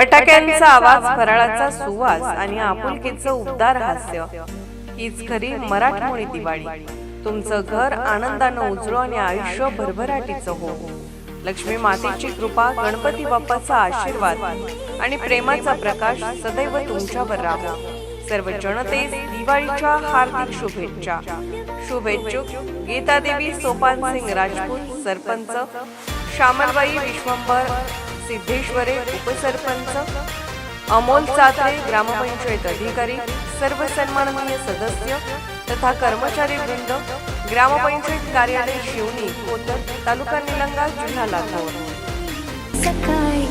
फटाक्यांचा आवाज फराळाचा सुवास आणि आपुलकीचं उबदार हास्य. हीच खरी मराठमोळी दिवाळी. तुमचं घर आनंदानं उजळो आणि आयुष्य भरभराटीचं हो लक्ष्मी मातेची कृपा गणपती बाप्पाचा आशीर्वाद आणि प्रेमाचा प्रकाश सदैव तुमच्यावर राहो. सर्व जनतेस दिवाळीच्या हार्दिक शुभेच्छा. शुभेच्छुक गीतादेवी सोपान सिंग राजपूत सरपंच. श्यामलबाई विश्वंभर. सिद्धेश्वरे उपसरपंच अमोल चात्रे ग्रामपंचायत अधिकारी सर्व सन्माननीय सदस्य तथा कर्मचारी वृंद ग्रामपंचायत कार्यालय शिवनी कोतर तालुका निलंगा जिल्हा लातूर. सकाळी